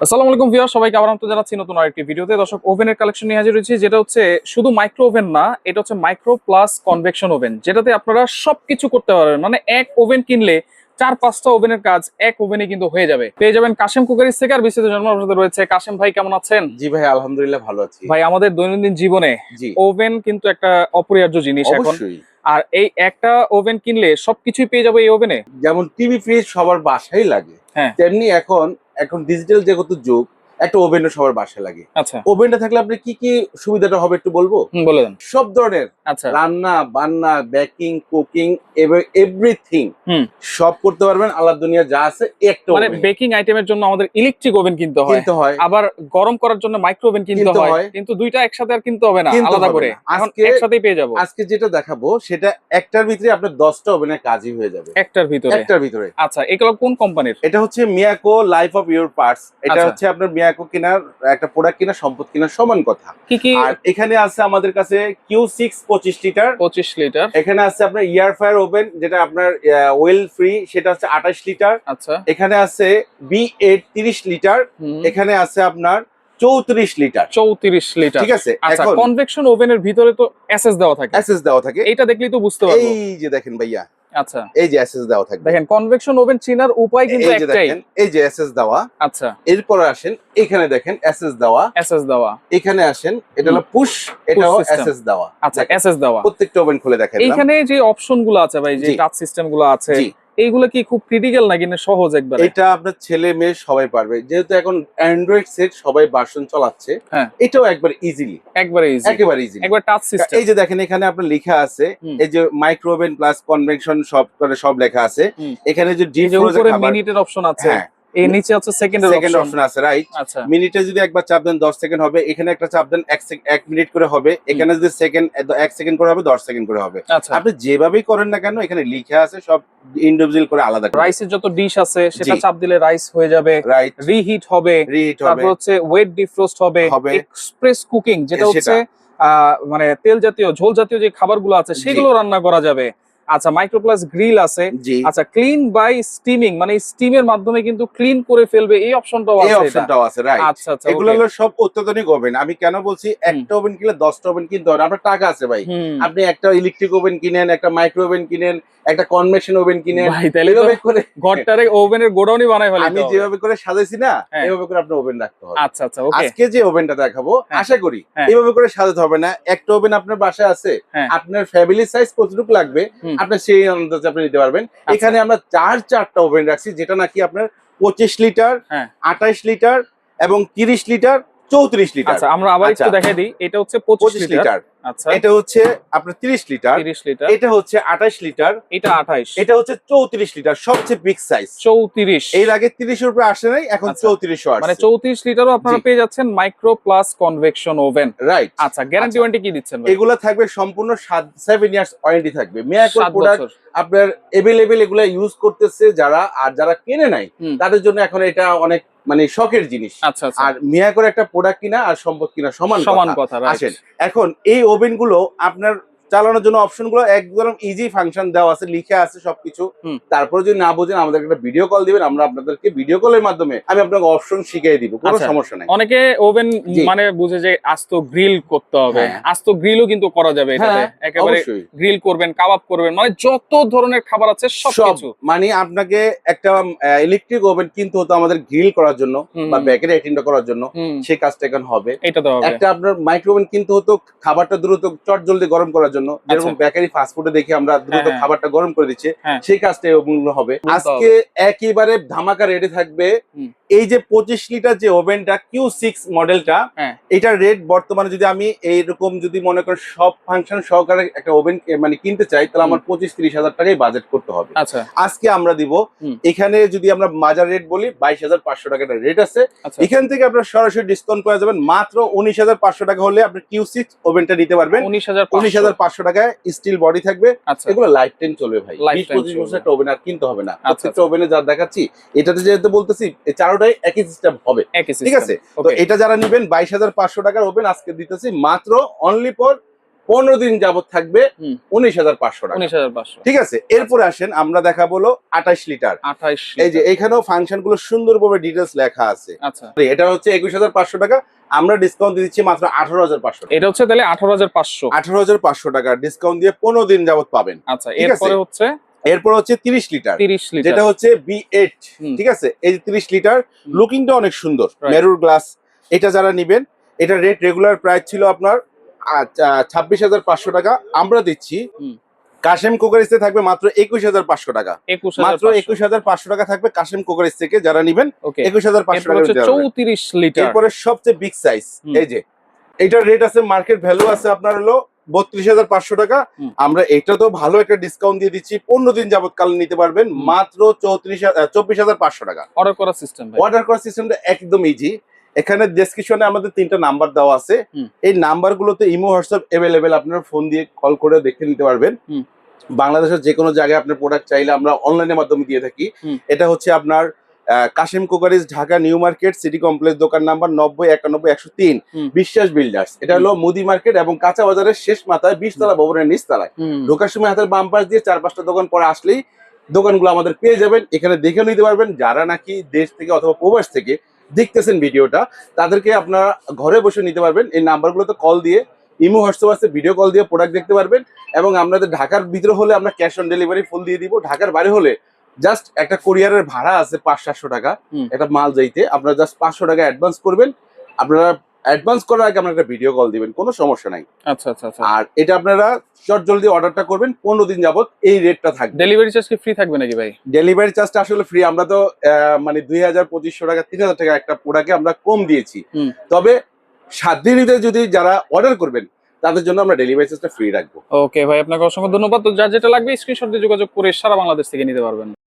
আসসালামু আলাইকুম ভিউয়ার সবাইকে আবার আমন্ত্রণ জানাচ্ছি নতুন আরেকটি ভিডিওতে। দর্শক ওভেনের কালেকশন নিয়ে হাজির হয়েছি যেটা হচ্ছে শুধু মাইক্রো ওভেন না এটা হচ্ছে মাইক্রো প্লাস কনভেকশন ওভেন যেটাতে আপনারা সবকিছু করতে পারবেন। মানে এক ওভেন কিনলে চার পাঁচটা ওভেনের কাজ এক ওভেনে কিন্তু হয়ে যাবে। পেয়ে যাবেন কাশেম কুকারিস থেকে আর বিস্তৃত জন্ম আপনাদের রয়েছে। কাশেম ভাই কেমন আছেন? জি ভাই আলহামদুলিল্লাহ ভালো আছি। ভাই আমাদের দৈনন্দিন জীবনে ওভেন কিন্তু একটা অপরিহার্য জিনিস এখন। আর এই একটা ওভেন কিনলে সবকিছুই পেয়ে যাবে এই ওভেনে যেমন টিভি ফ্রিজ সবার বাসায় লাগে হ্যাঁ। তেমনি এখন এখন ডিজিটাল যেহেতু যুগ একটা ওভেনও সবার বাসায় লাগে। আচ্ছা। ওভেনটা থাকলে আপনি কি কি সুবিধাটা হবে একটু বলব? বলে দেন। সব ধরনের আচ্ছা। রান্না বান্না বেকিং কুকিং এভরিথিং সব করতে পারবেন। আল্লাহ দুনিয়া যা আছে একটা মানে বেকিং আইটেমের জন্য আমাদের ইলেকট্রিক ওভেন কিনতে হয়। কিনতে হয়। আবার গরম করার জন্য মাইক্রো ওভেন কিনতে হয়। কিন্তু দুইটা একসাথে আর কিনতে হবে না। আলাদা করে। আজকে- একসাথেই পেয়ে যাব। আজকে যেটা দেখাবো সেটা একটার ভিতরে আপনার দশটা ওভেনের কাজই হয়ে যাবে। একটার ভিতরে। একটার ভিতরে। আচ্ছা এগুলো কোন কোম্পানির এটা হচ্ছে Miyako life of your parts এটা আচ্ছা। হচ্ছে আপনার মিয়াকো কেনার একটা প্রোডাক্ট কেনার সম্পদ কেনার সমান কথা। আর এখানে আছে আমাদের কাছে কিউ সিক্স পঁচিশ লিটার পঁচিশ লিটার এখানে আছে আপনার ইয়ার ফায়ার ওভেন যেটা আপনার ওয়েল ফ্রি সেটা হচ্ছে আঠাশ লিটার আচ্ছা। এখানে আছে বি এইট তিরিশ লিটার এখানে আছে আপনার চৌত্রিশ লিটার চৌত্রিশ লিটার ঠিক আছে আচ্ছা কনভেকশন ওভেনের ভিতরে তো এসএস দেওয়া থাকে। অ্যাসেস দেওয়া থাকে। এইটা দেখলেই তো বুঝতে পারব। এই যে দেখেন ভাইয়া আচ্ছা। এই যে দেওয়া থাকবে। দেখেন কনভেকশন ওভেন চিনার উপায় কিন্তু একটাই। দেখেন এই যে দেওয়া। আচ্ছা। এরপর আসেন এখানে দেখেন দেওয়া। এসএস দেওয়া। এখানে আসেন এটা হলো পুশ এটাও দেওয়া। আচ্ছা এসএস দেওয়া। প্রত্যেকটা ওভেন খুলে দেখেন এখানে যে অপশনগুলো আছে ভাই যে। টাচ সিস্টেমগুলো আছে এইগুলো কি খুব ক্রিটিক্যাল নাকি না সহজ একবার? এটা আপনার ছেলে মেয়ে সবাই পারবে। যেহেতু এখন অ্যান্ড্রয়েড সেট সবাই ভার্সন চালাচ্ছে হ্যাঁ। এটাও একবার ইজিলি একবার ইজি একবার ইজি একবার টাচ সিস্টেম এই যে দেখেন এখানে আপনার লেখা আছে এই যে মাইক্রোওভেন প্লাস কনভেকশন সব করে সব লেখা আছে। এখানে যে ডিপ ফ্রোজেন উপরে খাবার মিনিটের অপশন আছে। হ্যাঁ এই নিচে আছে সেকেন্ডের সেকেন্ড অপশন আছে রাইট আচ্ছা। মিনিটে যদি একবার চাপ দেন দশ সেকেন্ড হবে। এখানে একটা চাপ দেন এক sec- এক মিনিট করে হবে। এখানে যদি সেকেন্ড এক সেকেন্ড করে হবে দশ সেকেন্ড করে হবে। আচ্ছা। আপনি যেভাবেই করেন না কেন এখানে লিখা আছে সব ইন্ডিভিজুয়াল করে আলাদা রাইসের যত ডিশ আছে সেটা চাপ দিলে রাইস হয়ে যাবে রিহিট হবে রিহিট হবে। তারপর হচ্ছে ওয়েট ডিফ্রোস্ট হবে। এক্সপ্রেস কুকিং যেটা হচ্ছে মানে তেল জাতীয় ঝোল জাতীয় যে খাবারগুলো আছে সেগুলো রান্না করা যাবে। আচ্ছা মাইক্রোপ্লাস গ্রিল আছে। আচ্ছা ক্লিন বাই স্টিমিং মানে স্টিমের মাধ্যমে কিন্তু ক্লিন করে ফেলবে এই অপশনটাও এই আছে এটা। অপশনটাও আছে রাইট আচ্ছা আচ্ছা এগুলো হলো সব অত্যাধুনিক ওভেন আমি কেন বলছি একটা ওভেন কিনলে দশটা ওভেন কিনতে হবে আপনার টাকা আছে ভাই। আপনি একটা ইলেকট্রিক ওভেন কিনেন একটা মাইক্রো ওভেন কিনেন একটা কনভেকশন ওভেন কিনেন ভাই তাহলে এভাবে করে ঘরটারে ওভেনের গোডাউনই বানাই ফেলে আমি যেভাবে করে সাজাইছি না হ্যাঁ। এভাবে করে আপনার ওভেন রাখতে হবে। আচ্ছা আচ্ছা ওকে আজকে যে ওভেনটা দেখাবো হ্যাঁ। আশা করি হ্যাঁ। এইভাবে করে সাজাতে হবে না। একটা ওভেন আপনার বাসায় আছে। আপনার ফ্যামিলি সাইজ কতটুকু লাগবে? হুম। আপনার সেই আন্দাজে আপনি নিতে পারবেন আচ্ছা। এখানে আমরা চার চারটা ওভেন রাখছি যেটা নাকি আপনার পঁচিশ লিটার হ্যাঁ। আঠাইশ লিটার এবং তিরিশ লিটার চৌত্রিশ লিটার আচ্ছা আমরা আবার একটু আচ্ছা। দেখাই দিই এটা হচ্ছে পঁচিশ লিটার আচ্ছা। এটা হচ্ছে আপনার তিরিশ লিটার। তিরিশ লিটার। এটা হচ্ছে আঠাইশ লিটার। এটা আঠাইশ। এটা হচ্ছে চৌত্রিশ লিটার সবচেয়ে বিগ সাইজ চৌত্রিশ। এর আগে তিরিশের উপরে আসে নাই এখন আচ্ছা। চৌত্রিশশো মানে আসছে চৌত্রিশ লিটারও আপনারা পেয়ে যাচ্ছেন micro plus convection oven right আচ্ছা গ্যারান্টি আচ্ছা। ওয়ারেন্টি কি দিচ্ছেন ভাই? এগুলো থাকবে সম্পূর্ণ সেভেন ইয়ার্স ওয়ারেন্টি থাকবে। প্রোডাক্ট আপনার এগুলো ইউজ করতেছে যারা আর যারা কেনে নাই তাদের জন্য এখন এটা অনেক মানে শখের জিনিস। আচ্ছা আচ্ছা। আর মিয়াকোর একটা প্রোডাক্ট কিনা আর সম্পদ কিনা সমান সমান। কথা। আসেন। এখন এই ওভেনগুলো আপনার চালানোর জন্য অপশনগুলো একদম ইজি ফাংশন দেওয়া আছে লিখে আছে সবকিছু। তারপরে যদি না বোঝেন আমাদের একটা ভিডিও কল দিবেন আমরা আপনাদেরকে ভিডিও কলের মাধ্যমে আমি আপনাকে অপশন শিখিয়ে দিব কোনো আচ্ছা। সমস্যা নাই। অনেকে ওভেন মানে বুঝে যে আস্ত গ্রিল করতে হবে। হ্যাঁ। আস্ত গ্রিলও কিন্তু করা যাবে এটাতে। হ্যাঁ, একেবারে গ্রিল করবেন কাবাব করবেন মানে যত ধরনের খাবার আছে সব সবকিছু। মানে আপনাকে একটা ইলেকট্রিক ওভেন কিনতে হতো আমাদের গ্রিল করার জন্য বা বেকারি আইটেমটা করার জন্য। সেই কাজটা এখন হবে। এটা তো একটা আপনার মাইক্রোওভেন কিনতে হতো খাবারটা দ্রুত চট জলদি গরম করার জন্য। যেরকম বেকারি ফাস্ট ফুডে দেখি আমরা দ্রুত আচ্ছা। হ্যাঁ। খাবারটা গরম করে দিচ্ছে হ্যাঁ। সেই কাজটা এগুলো হবে। আজকে একেবারে ধামাকা রেডি থাকবে। এই যে পঁচিশ লিটার যে ওভেনটা কিউ সিক্স মডেলটা হ্যাঁ। এটার রেট বর্তমানে যদি আমি এইরকম যদি মনে করেন সব ফাংশন সহকারে একটা ওভেন মানে কিনতে চাই তাহলে আমার পঁচিশ তিরিশ হাজার টাকাই বাজেট করতে হবে। আচ্ছা। আজকে আমরা দিব এখানে যদি আমরা মাজার রেট বলি বাইশ হাজার পাঁচশো টাকা রেট আছে। আচ্ছা। এখান থেকে আপনার সরাসরি ডিসকাউন্ট করে যাবেন। মাত্র উনিশ হাজার পাঁচশো টাকা হলে আপনি কিউ সিক্স ওভেনটা নিতে পারবেন। উনিশ হাজার উনিশ হাজার পাঁচশো টাকায় স্টিল বডি থাকবে। আচ্ছা। এগুলো লাইফ টাইম চলবে ভাই। বিশ পঁচিশ বছর একটা ওভেন আর কিনতে হবে না। আচ্ছা, প্রত্যেকটা ওভেনে যা দেখাচ্ছি এটাতে যেহেতু বলতেছি এই চারোটাই একই সিস্টেম হবে। ঠিক আছে? তো এটা যারা নেবেন বাইশ হাজার পাঁচশো টাকার ওভেন আজকে দিতেছি মাত্র অনলি ফর পনেরো দিন যাবত থাকবে উনিশ হাজার পাঁচশো টাকা। উনিশ হাজার পাঁচশো। ঠিক আছে? এরপরে আসেন আমরা দেখাবো হলো আঠাশ লিটার আঠাইশ এই যে এখানেও ফাংশনগুলো সুন্দরভাবে ডিটেলস লেখা আছে। আচ্ছা। এটা হচ্ছে একুশ হাজার পাঁচশো টাকা। আমরা ডিসকাউন্ট দিচ্ছি মাত্র আঠারো হাজার পাঁচশো এটা হচ্ছে তাহলে আঠারো হাজার পাঁচশো। আঠারো হাজার পাঁচশো টাকা ডিসকাউন্ট দিয়ে পনেরো দিন যাবত পাবেন। আচ্ছা এরপরে হচ্ছে? এরপর হচ্ছে তিরিশ লিটার তিরিশ লিটার। যেটা হচ্ছে বি এইট ঠিক আছে? এই যে তিরিশ লিটার। লুকিংটা অনেক সুন্দর। মেরুর গ্লাস এটা যারা নিবেন এটা রেট রেগুলার প্রাইস ছিল আপনার ছাব্বিশ হাজার পাঁচশো টাকা। আমরা দিচ্ছি। কাশেম কোকারিসতে থাকবে মাত্র একুশ হাজার পাঁচশো টাকা। মাত্র একুশ হাজার পাঁচশো টাকা থাকবে কাশেম কোকারিস থেকে যারা নিবেন একুশ হাজার পাঁচশো টাকা। চৌত্রিশ লিটার। এরপরে সবচেয়ে বিগ সাইজ এই যে এটার রেট আছে মার্কেট ভ্যালু আছে আপনার হলো বত্রিশ হাজার পাঁচশো টাকা। আমরা এটা তো ভালো একটা ডিসকাউন্ট দিয়ে দিচ্ছি পনেরো দিন যাবত কাল নিতে পারবেন মাত্র চৌত্রিশ চব্বিশ হাজার পাঁচশো টাকা। অর্ডার করার সিস্টেম অর্ডার করার সিস্টেমটা একদম ইজি এখানে ডেসক্রিপশনে আমাদের তিনটা নাম্বার দেওয়া আছে। এই নাম্বারগুলোতে ইমো হোয়াটসঅ্যাপ অ্যাভেলেবেল আপনারা ফোন দিয়ে কল করে দেখে নিতে পারবেন। বাংলাদেশের যে কোনো জায়গায় আপনার প্রোডাক্ট চাইলে আমরা অনলাইনের মাধ্যমে দিয়ে থাকি। এটা হচ্ছে আপনার Kashim crockeries Dhaka new market city complex দোকান নাম্বার নব্বই একানব্বই একশো তিন বিশ্বাস বিল্ডার্স এটা হলো মুদি মার্কেট এবং কাঁচা বাজারের শেষ মাথায় বিশতলা ভবনের নিচতলায়। ঢোকার সময় হাতের বাম পাশ দিয়ে চার পাঁচটা দোকান পরে আসলেই দোকানগুলো আমাদের পেয়ে যাবেন। এখানে দেখে নিতে পারবেন যারা নাকি দেশ থেকে অথবা প্রবাস থেকে দেখতেছেন ভিডিওটা তাদেরকে আপনারা ঘরে বসে নিতে পারবেন। এই নাম্বারগুলোতে কল দিয়ে ইমো হোয়াটসঅ্যাপ আছে ভিডিও কল দিয়ে প্রোডাক্ট দেখতে পারবেন। এবং আপনাদের ঢাকার ভিতরে হলে আমরা ক্যাশ অন ডেলিভারি ফুল দিয়ে দিব। ঢাকার বাইরে হলে জাস্ট একটা কোরিয়ারের ভাড়া আছে পাঁচ সাতশো টাকা। একটা মাল যাইতে। আপনারা জাস্ট পাঁচশো টাকা অ্যাডভান্স করবেন। আপনারা অ্যাডভান্স করার আগে আপনারা একটা ভিডিও কল দিবেন কোনো সমস্যা নাই। আচ্ছা আচ্ছা আচ্ছা। আর এটা আপনারা চট জলদি অর্ডারটা করবেন পনেরো দিন যাবত এই রেটটা থাকবে। ডেলিভারি চার্জ কি ফ্রি থাকবে নাকি ভাই? ডেলিভারি চার্জটা আসলে ফ্রি আমরা তো মানে দুই হাজার পঁচিশশো টাকা তিন হাজার টাকা একটা প্রোডাক্টে আমরা কম দিয়েছি। তবে সাত দিনের যদি যারা অর্ডার করবেন তাদের জন্য আমরা ডেলিভারি চার্জটা ফ্রি রাখব। ওকে ভাই আপনাকে অসংখ্য ধন্যবাদ। তো যার যেটা লাগবে স্ক্রিনশট দিয়ে যোগাযোগ করে সারা বাংলাদেশ থেকে নিতে পারবেন।